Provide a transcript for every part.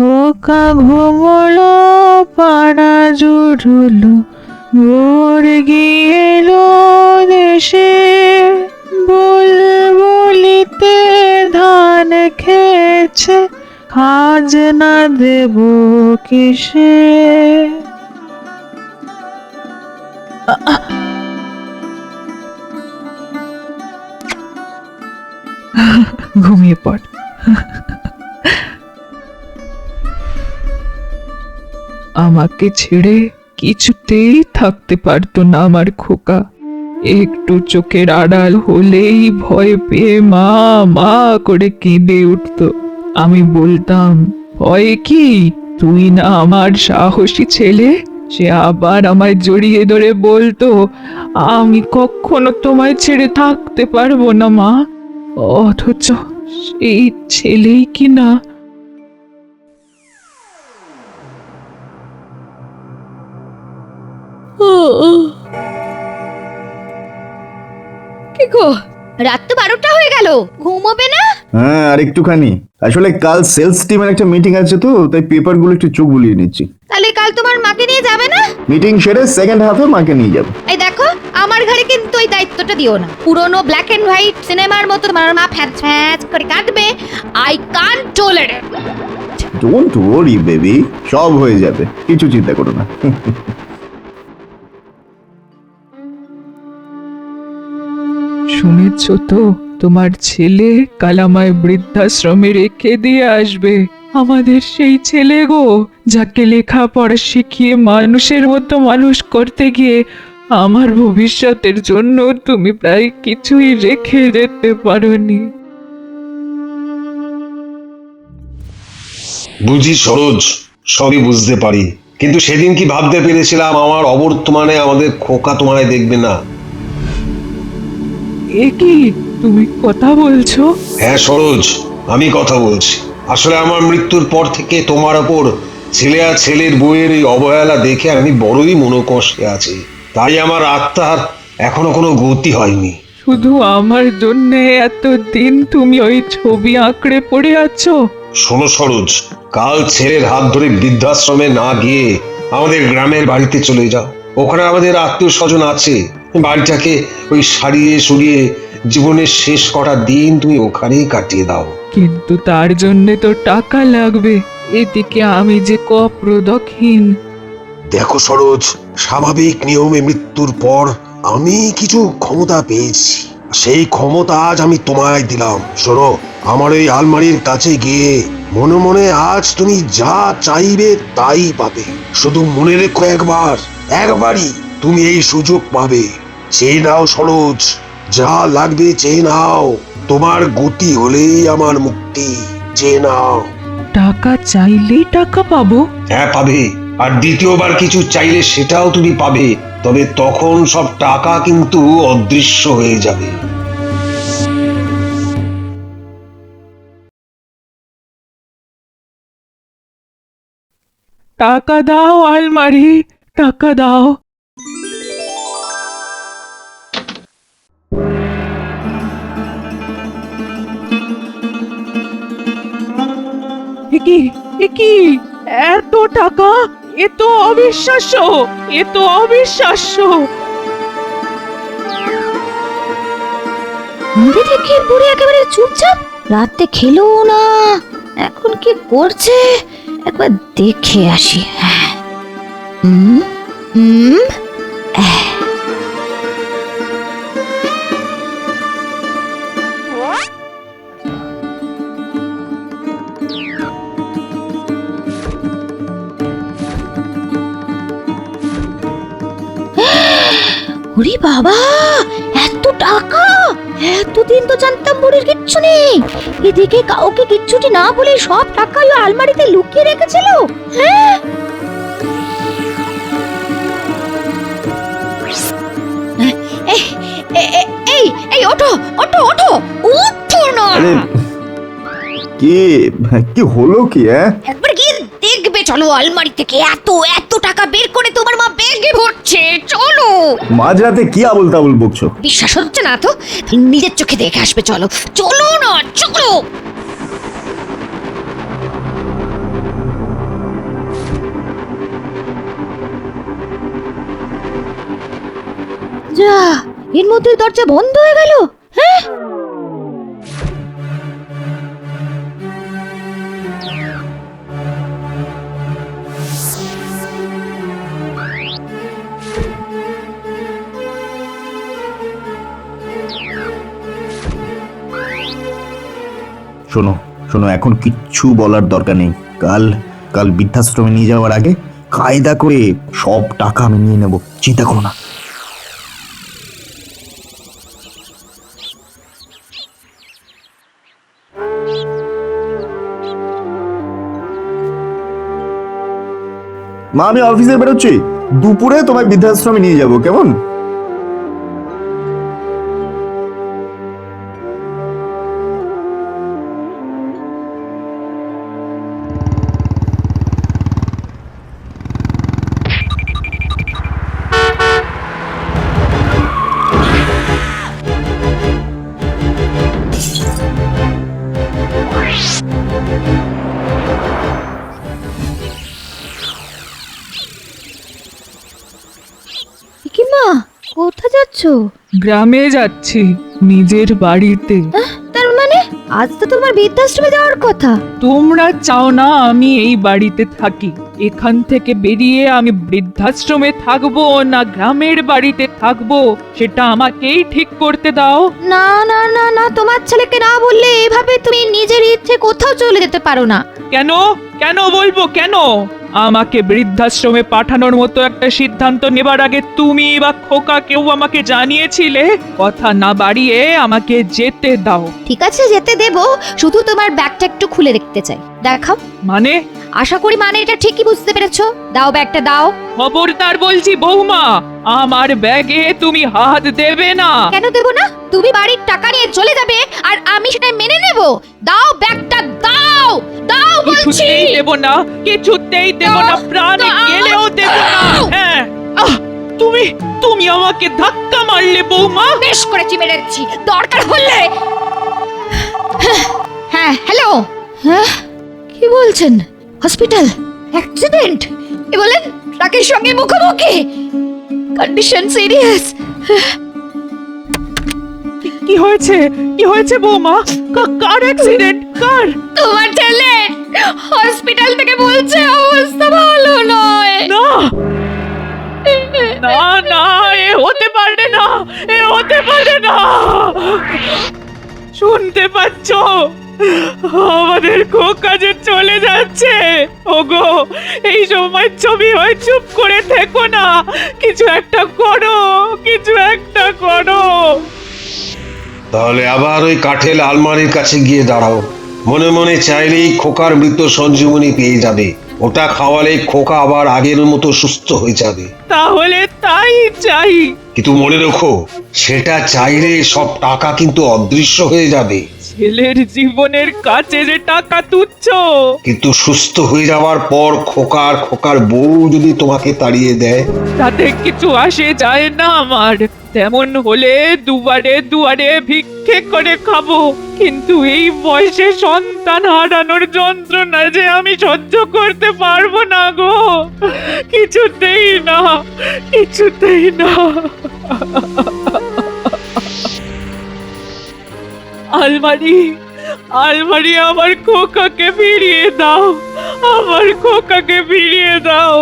খোকা ঘুমলো পাড়া জুড়লো ভোর গিয়েলো দেশে। বুলবুলিতে ধান খেয়েছে, খাজনা দেব কিসে? ঘুমিয়ে পড়। আমাকে ছেড়ে কিছুতেই থাকতে পারতো না আমার খোকা। একটু চোখের আড়াল হলেই ভয় পেয়ে মা মা করে কেঁদে উঠতো। আমি বলতাম, ভয় কি? তুই না আমার সাহসী ছেলে? সে আবার আমায় জড়িয়ে ধরে বলতো, আমি কখনো তোমায় ছেড়ে থাকতে পারব না মা। অথচ সেই ছেলেই কি না কি গো রাত তো বারোটা হয়ে গেল ঘুমোবে না? হ্যাঁ আর একটুখানি। আসলে কাল সেলস টিমের একটা মিটিং আছে তো তাই পেপারগুলো একটু চোখ বুলিয়ে নিচ্ছি। তাহলে কাল তোমার মাকে নিয়ে যাবে না? মিটিং সেরে সেকেন্ড হাফে মাকে নিয়ে যাব। এই দেখো আমার ঘরে কিন্তু ওই দায়িত্বটা দিও না। পুরনো ব্ল্যাক এন্ড হোয়াইট সিনেমার মতো তোমার মা ফ্যাচ ফ্যাচ করে কাটবে আই কান টলারেট ডোন্ট ওয়ারি বেবি সব হয়ে যাবে। কিছু চিন্তা করো না। শুনেছ তো, তোমার ছেলে কাল আমায় বৃদ্ধাশ্রমে রেখে দিয়ে আসবে। আমাদের সেই ছেলে গো, যাকে লেখাপড়া শিখিয়ে মানুষের মতো মানুষ করতে গিয়ে আমার ভবিষ্যতের জন্য তুমি প্রায় কিছুই রেখে যেতে পারোনি। বুঝি সরোজ, সবই বুঝতে পারি। কিন্তু সেদিন কি ভাবতে পেরেছিলাম আমার অবর্তমানে আমাদের খোকা তোমায় দেখবে না? এ কি তুমি কথা বলছো? হ্যাঁ সরোজ আমি কথা বলছি। আসলে আমার মৃত্যুর পর থেকে তোমার ওপর ছেলে আর ছেলের বইয়ের এই অবহেলা দেখে আমি বড়ই মনোকষ্টে আছি। তাই আমার আত্মার এখনও কোনো গতি হয়নি। শুধু আমার জন্য এত দিন তুমি ওই ছবি আঁকড়ে পড়ে আছো? শোনো সরোজ কাল ছেলের হাত ধরে বৃদ্ধাশ্রমে না গিয়ে আমাদের গ্রামের বাড়িতে চলে যাও। ওখানে আমাদের আত্মীয় স্বজন আছে। বাড়িটাকে ওই সারিয়ে সরিয়ে জীবনের শেষ কটা দিন তুমি ওখানেই কাটিয়ে দাও। কিন্তু তার জন্য তো টাকা লাগবে। এদিকে আমি যে কপ্রদক্ষিণ দেখো সরোজ স্বাভাবিক নিয়মে মৃত্যুর পর আমি কিছু ক্ষমতা পেয়েছি। সেই ক্ষমতা আজ আমি তোমায় দিলাম। শোনো আমার এই আলমারির কাছে গিয়ে মনে মনে আজ তুমি যা চাইবে তাই পাবে। শুধু মনে রেখো একবার একবারই তুমি এই সুযোগ পাবে। চেয়ে নাও সরোজ যা লাগবে চেয়ে নাও। তোমার গতি হলেই আমার মুক্তি চেয়ে নাও। টাকা চাইলেই টাকা পাবো। হ্যাঁ পাবে। আর দ্বিতীয়বার কিছু চাইলে সেটাও তুমি পাবে। তবে তখন সব টাকা কিন্তু অদৃশ্য হয়ে যাবে। টাকা দাও আলমারি টাকা দাও। কি? কি? এত টাকা? এ তো অবিশ্বাস্য! এ তো অবিশ্বাস্য! মুড়ি দেখে বুড়ি একেবারে চুপচাপ। রাতে খেলো না। এখন কি করছে? একবার দেখে আসি। হ্যাঁ। হুম? হুম? ওরে বাবা এত টাকা? এতদিন তো জানতাম বুড়ির কিচ্ছু নেই। এদিকে কাউকে কিচ্ছুটি না বলে সব টাকা ওই আলমারিতে লুকিয়ে রেখেছিল? হ্যাঁ? এই এই ওঠো ওঠো ওঠো। উঠো না। কি কি হলো কি হ্যাঁ? একবার গিয়ে দেখবে চলো আলমারি থেকে এত এত টাকা বের করে তোমার মা ব্যাগে ভরছে চলো। মাঝরাতে কি আবল তাবল বকছো? বিশ্বাস হচ্ছে না তো? নিজের চোখে দেখে আসবে চলো। চলো না চলো। যা এর মধ্যে দরজা বন্ধ হয়ে গেল হ্যাঁ? শোনো শোনো, এখন কিচ্ছু বলার দরকার নেই। কাল কাল বৃদ্ধাশ্রমে নিয়ে যাওয়ার আগে কায়দা করে সব টাকা আমি নিয়ে নেব। চিন্তা করো না। মা, আমি অফিসে বেরোচ্ছি। দুপুরে তোমায় বৃদ্ধাশ্রমে নিয়ে যাব, কেমন? যাচ্ছ? গ্রামে যাচ্ছি নিজের বাড়িতে। তার মানে? আজ তো তোমার বৃদ্ধাশ্রমে যাওয়ার কথা। তোমরা চাও না আমি এই বাড়িতে থাকি। এখান থেকে বেরিয়ে আমি বৃদ্ধাশ্রমে থাকব না গ্রামের বাড়িতে থাকব সেটা আমাকেই ঠিক করতে দাও। না না না না তোমার ছেলেকে না বললে এভাবে তুমি নিজের ইচ্ছে কোথাও চলে যেতে পারো না। কেন? কেন বলব? কেন? আমাকে বৃদ্ধাশ্রমে পাঠানোর মতো একটা সিদ্ধান্ত নেবার আগে তুমি বা খোকা কেউ আমাকে জানিয়েছিলে? কথা না বাড়িয়ে আমাকে যেতে দাও। ঠিক আছে যেতে দেব। শুধু তোমার ব্যাগটা একটু খুলে দেখতে চাই। দেখাও। মানে? আশা করি মানে এটা ঠিকই বুঝতে পেরেছ। দাও ব্যাগটা দাও। খবরদার বলছি বৌমা আমার ব্যাগে তুমি হাত দেবে না। কেন দেব না? তুমি বাড়ির টাকা নিয়ে চলে যাবে আর আমি সেটা মেনে নেব। দাও ব্যাগটা দাও। দাও বলছি। কিছুতেই দেব না কিছুতেই দেব না প্রাণে গেলেও দেব না। হ্যাঁ। আহ, তুমি তুমি আমাকে ধাক্কা মারলে বৌমা। বেশ করেছি মেরেছি। দরকার হলে। হ্যাঁ হ্যালো। হ্যাঁ কি বলছেন? হসপিটাল? অ্যাক্সিডেন্ট? কি বলেন ট্রাকের সঙ্গে মুখোমুখি? Condition serious. কি হয়েছে? কি হয়েছে বৌমা? কার অ্যাক্সিডেন্ট কার? তোমার ছেলে হসপিটাল থেকে বলছে অবস্থা ভালো নয়। না। না না এ হতে পারে না এ হতে পারে না। শুনতে পাচ্ছ? আমাদের যে চলে যাচ্ছে। ওগো এই সময় ছবি হয়ে চুপ করে থেকো না। কিছু একটা করো। তাহলে আবার ওই কাঠের আলমারির কাছে গিয়ে দাঁড়াও। মনে মনে চাইলেই খোকার মৃত সঞ্জীবনী পেয়ে যাবে। ওটা খাওয়ালে খোকা আবার আগের মতো সুস্থ হয়ে যাবে। তাহলে তাই চাই। কিন্তু মনে রেখো সেটা চাইলে সব টাকা কিন্তু অদৃশ্য হয়ে যাবে। ছেলের জীবনের কাছে যে টাকা তুচ্ছ। কিন্তু সুস্থ হয়ে যাওয়ার পর খোকার খোকার বউ যদি তোমাকে তাড়িয়ে দেয়? তাতে কিছু আসে যায় না আমার। তেমন হলে দুবারে দুয়ারে ভিক্ষে করে খাব। কিন্তু এই বয়সে সন্তান হারানোর যন্ত্রণা যে আমি সহ্য করতে পারব না গো। কিছুতেই না কিছুতেই না। আলমারি আলমারি আমার খোকাকে ফিরিয়ে দাও আমার খোকাকে ফিরিয়ে দাও।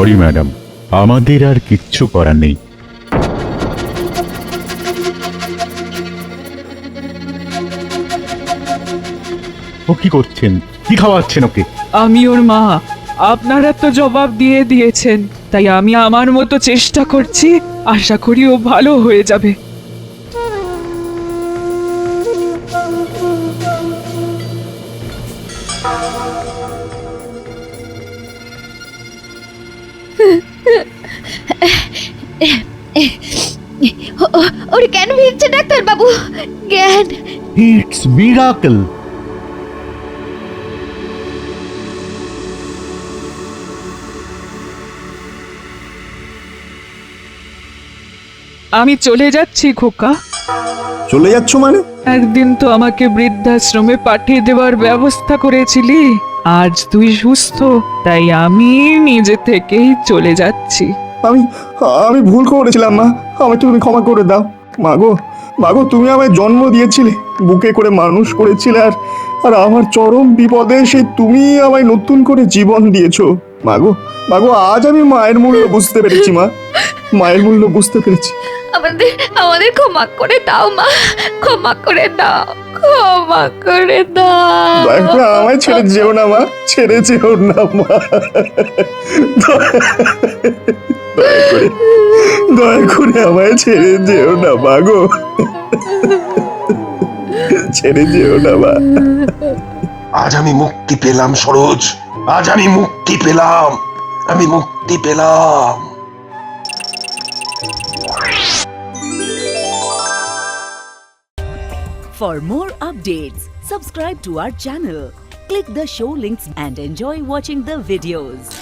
Sorry, madam. আমাদের আর কিচ্ছু করার নেই। ও কি করছেন? কি খাওয়াচ্ছেন ওকে? আমি ওর মা। আপনারা তো জবাব দিয়ে দিয়েছেন। তাই আমি আমার মতো চেষ্টা করছি। আশা করি ও ভালো হয়ে যাবে। জ্ঞান ইটস মিরাকল আমি চলে যাচ্ছি খোকা। চলে যাচ্ছ মানে? একদিন তো আমাকে বৃদ্ধাশ্রমে পাঠিয়ে দেওয়ার ব্যবস্থা করেছিলি। আজ তুই সুস্থ তাই আমি নিজে থেকেই চলে যাচ্ছি। আমি আমি ভুল করেছিলাম মা। আমাকে তুমি ক্ষমা করে দাও। মাগো মাগো তুমি আমায় জন্ম দিয়েছিলে বুকে করে মানুষ করেছিলে আর আর আমার চরম বিপদে সেই তুমি আমায় নতুন করে জীবন দিয়েছ। মাগো মাগো আজ আমি মায়ের মূল্য বুঝতে পেরেছি মা। মায়ের মূল্য বুঝতে পেরেছি। আমাদের আমাদের ক্ষমা করে দাও মা। ক্ষমা করে দাও ক্ষমা করে দাও। দয়া করে আমায় ছেড়ে যেও না মা। ছেড়ে যেও না মা। দয়া করে দয়া করে আমায় ছেড়ে যেও না মা গো ছেড়ে যেও না মা আজ আমি মুক্তি পেলাম সরোজ আজ আমি মুক্তি পেলাম আমি মুক্তি পেলাম For more updates, subscribe to our channel, click the show links and enjoy watching the videos.